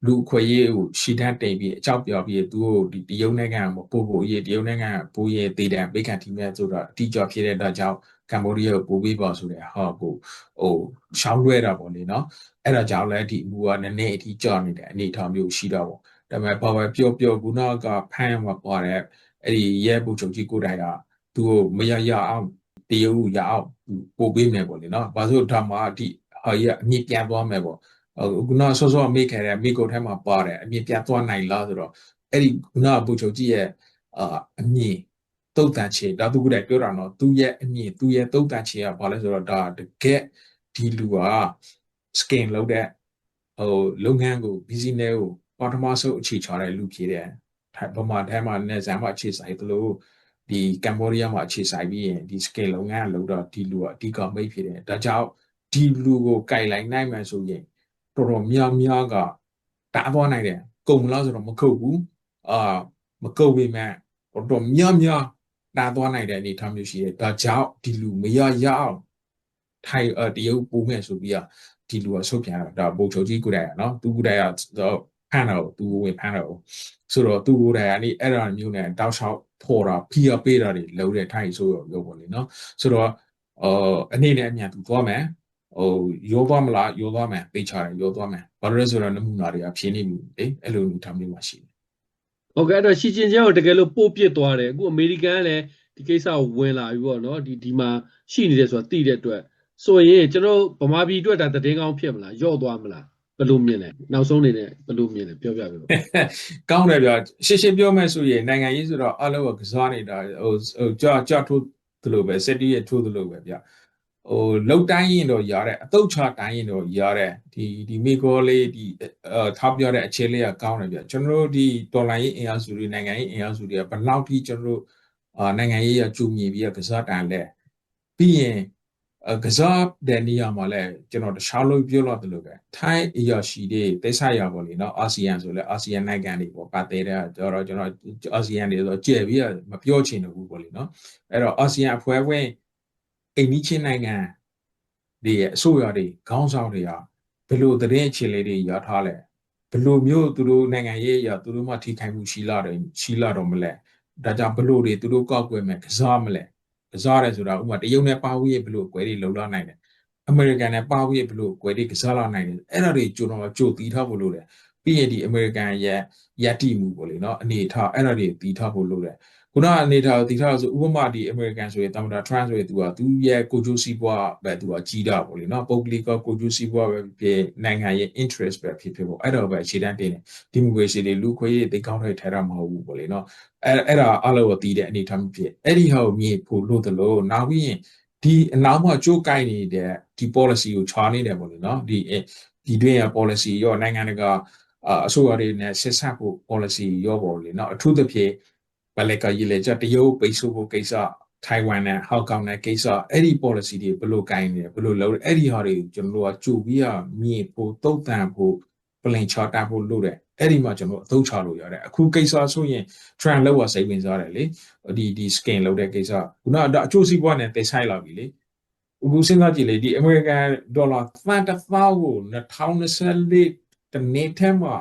လူခွေရေးကိုရှီတန်းတိမ်ပြီးအကြောက်ပြောပြီးသူတို့ဒီတရုတ်နိုင်ငံမှာပို့ဖို့ရေးတရုတ်နိုင်ငံပို့ရေးဒေတံပိတ်ခံတီးမဲ့ဆိုတော့အတိအကျဖြစ်တဲ့အတွက်ကြောင့်ကမ္ဘောဒီးယားကိုပို့ပေးပါဆိုတဲ့ဟာကိုဟိုရှောင်းလွဲတာပေါ့လေနော်အဲ့ဒါကြောင့်လည်းဒီအမှုကနည်းနည်းအထိကြောက်နေတဲ့အနေအထားမျိုးရှိတော့ပေါ့ဒါပေမဲ့ဘာပဲပြောပြောခုနကဖမ်းမှာပါတဲ့အဲ့ဒီရဲဘူချုပ်ကြီးကိုတိုင်ကသူ့ကိုမရရအောင်တရုတ်ရအောင်ပို့ပေးမယ်ပေါ့လေနော်ဘာလို့ဒါမှဒီဟာရအမြင့်ပြန်သွားမယ်ပေါ့ ခုနဆောဆောမိခဲ့တဲ့မိကိုထဲမှာပါတယ်အမြင့်ပြန်သွားနိုင်လားဆိုတော့အဲ့ဒီခုနဘူချုပ်ကြီးရဲ့အာအမြင့်တုတ်တန်ချေဒါသူကတည်းပြောတာနော်သူရဲ့အမြင့်သူရဲ့တုတ်တန်ချေကဘာလဲဆိုတော့ဒါတကယ်ဒီလူက skin လောက်တဲ့ဟိုလုပ်ငန်းကို business ကိုပထမဆုံးအခြေချတဲ့လူဖြစ်တယ်ဗမာထဲမှာနေဇာမှာအခြေဆိုင်သလိုဒီကမ်ဘောဒီးယားမှာအခြေဆိုင်ပြီးရင်ဒီ scale လုပ်ငန်းလုပ်တော့ဒီလူကအဓိကမိတ်ဖြစ်တယ်ဒါကြောင့်ဒီလူကိုကြိုက်လိုက်နိုင်မှဆိုရင် တော်တော်များများကတားသွားနိုင်တယ်ကုန်လားဆိုတော့မခုတ်ဘူးအာမကုတ်ပေမဲ့တော်တော်များများတားသွားနိုင်တဲ့အနေအထားမျိုးရှိတယ်ဒါကြောင့်ဒီလူမရရအောင်ထိုင်တရုတ်ပိုးမဲ့ဆိုပြီးတော့ဒီလူကဆုတ်ပြန်တာဒါပုံချုပ်ကြီးကိုယ်တိုင်ကနော်သူကိုယ်တိုင်ကဖမ်းတော့သူဝင်ဖမ်းတော့ဆိုတော့သူကိုယ်တိုင်ကနေအဲ့ဒါမျိုးနဲ့တောက်လျှောက်ဖော်တာဖိအားပေးတာတွေလုပ်တဲ့ထိုင်ဆိုတော့လုပ်ပါလေနော်ဆိုတော့အော်အနေနဲ့အမြန်သူသွားမယ် ဟိုရောသွားမလားရောသွားမယ်သိချတယ်ရောသွားမယ်ဘာလို့လဲဆိုတော့နမူနာတွေကဖြင်းနေပြီလေအဲ့လိုမျိုးထားမျိုးမှရှိတယ်ဟုတ်ကဲ့အဲ့တော့ရှီကျင်ကျဲကိုတကယ်လို့ပို့ပစ်သွားတယ်အခုအမေရိကန်ကလည်းဒီကိစ္စကိုဝင်လာပြီပေါ့နော်ဒီဒီမှာရှိနေတယ်ဆိုတာသိတဲ့အတွက်ဆိုရင်ကျွန်တော်ဗမာပြည်အတွက်ဒါသတင်းကောင်းဖြစ်မလားယော့သွားမလားဘယ်လိုမြင်လဲနောက်ဆုံးနေနဲ့ဘယ်လိုမြင်လဲပြောပြပေးပါကောင်းတယ်ဗျရှင်းရှင်းပြောမယ်ဆိုရင်နိုင်ငံရေးဆိုတော့အလုံးကကစားနေတာဟိုဟိုကြောက်ကြောက်ထိုးသလိုပဲစက်တီးရထိုးသလိုပဲဗျ ဟိုလောက်တိုင်းရင်တော့ရတဲ့အတုတ်ချတိုင်းရင်တော့ရတဲ့ဒီဒီမိကောလေးဒီအဲထောက်ပြတဲ့အခြေလေးကကောင်းတယ်ဗျကျွန်တော်တို့ဒီတော်လိုင်းရေးအင်အားစုတွေနိုင်ငံရေးအင်အားစုတွေကဘယ်လောက်ထိကျွန်တော်တို့အာနိုင်ငံရေးရကျူမြင်ပြီးကစားတန်လဲပြီးရင်ကစားတဲ့နေရာမှာလဲကျွန်တော်တခြားလို့ပြောလို့တယ်လို့ပဲထိုင်းအရာရှိတွေတိတ်ဆရပါလေနော်အာဆီယံဆိုလဲအာဆီယံနိုင်ငံတွေပေါ့ပါသေးတယ်ကျွန်တော်ကျွန်တော်အာဆီယံတွေဆိုကြည့်ပြီးမပြောချင်ဘူးပေါ့လေနော်အဲ့တော့အာဆီယံအဖွဲ့ဝင် အိမ်နီးချင်းနိုင်ငံတွေရဲ့အစိုးရတွေခေါင်းဆောင်တွေကဘယ်လိုသတင်းအခြေလေးတွေရထားလဲဘယ်လိုမျိုးသူတို့နိုင်ငံရေးအရသူတို့မှထိခိုက်မှုရှိလာတယ်ရှိလာတော့မလဲဒါကြောင့်ဘယ်လိုတွေသူတို့ကောက်ွယ်မယ်ကစားမလဲကစားရဲဆိုတာဥပမာတရုတ်နဲ့ပါဝေးဘယ်လိုကွယ်တွေလုံလာနိုင်တယ်အမေရိကန်နဲ့ပါဝေးဘယ်လိုကွယ်တွေကစားလာနိုင်တယ်အဲ့ဒါတွေကျွန်တော်ကြိုတည်ထားဖို့လိုတယ်ပြီးရင်ဒီအမေရိကန်ရဲ့ယက်တီမှုပေါ့လေနော်အနေထားအဲ့ဒါတွေတည်ထားဖို့လိုတယ် ခုနအနေထားကိုတည်ထားလို့ဆိုဥပမာဒီအမေရိကန်ဆိုရင်တမန်တော်ထရန့်ဆိုရင်သူကသူရဲ့ကိုဂျိုစီဘွားပဲသူကကြီးတာပေါ့လေနော်ပုဂ္ဂလိကကိုဂျိုစီဘွားပဲဖြစ်နိုင်ငံရဲ့ interest ပဲဖြစ်ဖြစ်ပေါ့အဲ့တော့ပဲအခြေတန်းတင်တယ်ဒီမိုကရေစီတွေလူခွေရေးတိတ်ကောင်းတွေထဲတာမဟုတ်ဘူးပေါ့လေနော်အဲ့အဲ့ဒါအလုံးကိုတည်တဲ့အနေထားမျိုးဖြစ်အဲ့ဒီဟာကိုမြင်ဖို့လို့တလို့နောက်ပြီးရင်ဒီအနောက်မှာကြိုးကိုင်နေတဲ့ဒီ policy ကိုချားနေတယ်ပေါ့လေနော်ဒီဒီတွင်းရဲ့ policy ရောနိုင်ငံတကာအာအစိုးရတွေနဲ့ဆက်ဆက်ဖို့ policy ရောပေါ့လေနော်အထူးသဖြင့် ဘယ်လက်ကရေးလေကြတရုတ်ပိတ်ဆို့ဖို့ကိစ္စထိုင်ဝမ်နဲ့ဟောက်ကောင်နဲ့ကိစ္စအဲ့ဒီ policy တွေဘယ်လိုကိုင်းနေဘယ်လိုလုပ်အဲ့ဒီဟာတွေကျွန်တော်တို့ကကြိုပြီးတော့မြင်ဖို့တုတ်တန်ဖို့ plan ချတာဖို့လုပ်တယ်အဲ့ဒီမှာကျွန်တော်အသုံးချလို့ရတယ်အခုကိစ္စဆိုရင် trend လောက်ရစိတ်ဝင်စားတယ်လေဒီဒီ skin လုပ်တဲ့ကိစ္စခုနကအချို့စီးပွားနဲ့တိတ်ဆိုင်လာပြီလေအခုစဉ်းစားကြည့်လေဒီ American dollar သန်းတစ်သောင်းကို2024တနေ့ထဲမှာ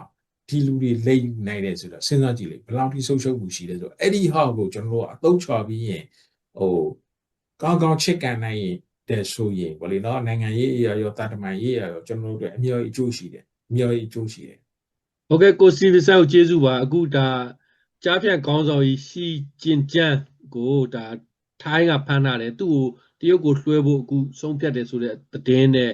ဒီလူတွေလိမ့်နိုင်တယ်ဆိုတော့စဉ်းစားကြည့်လေဘယ်လောက်ထိဆုံးရှုံးမှုရှိလဲဆိုတော့အဲ့ဒီဟာကိုကျွန်တော်တို့ကအသုံးချပြီးရင်ဟိုကောင်းကောင်းချစ်ကန်နိုင်ရင်တဲ့ဆိုရင်ဗောလေနော်နိုင်ငံရေးအရာရောတာတမန်ရေးအရာရောကျွန်တော်တို့အတွက်အများကြီးအကျိုးရှိတယ်အများကြီးအကျိုးရှိတယ်ဟုတ်ကဲ့ကိုစတီဗင်ဆန်ကိုကျေးဇူးပါအခုဒါကြားဖြန့်ခေါင်းဆောင်ကြီးရှီကျင်ကျန်းကိုဒါထိုင်းကဖမ်းထားတယ်သူ့ကိုတရုတ်ကိုလွှဲဖို့အခုဆုံးဖြတ်တယ်ဆိုတဲ့သတင်းနဲ့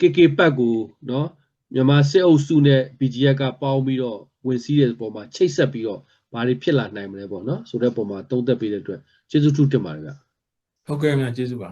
KK ပတ်ကိုနော် မြန်မာစစ်အုပ်စုနဲ့ BGF ကပေါင်းပြီးတော့ဝင်စည်းတဲ့ပုံမှာချိတ်ဆက်ပြီးတော့ဘာတွေဖြစ်လာနိုင်မလဲပေါ့နော်ဆိုတဲ့ပုံမှာသုံးသပ်ပေးတဲ့အတွက်ကျေးဇူးထူးတင်ပါတယ်ဗျဟုတ်ကဲ့အများကျေးဇူးပါ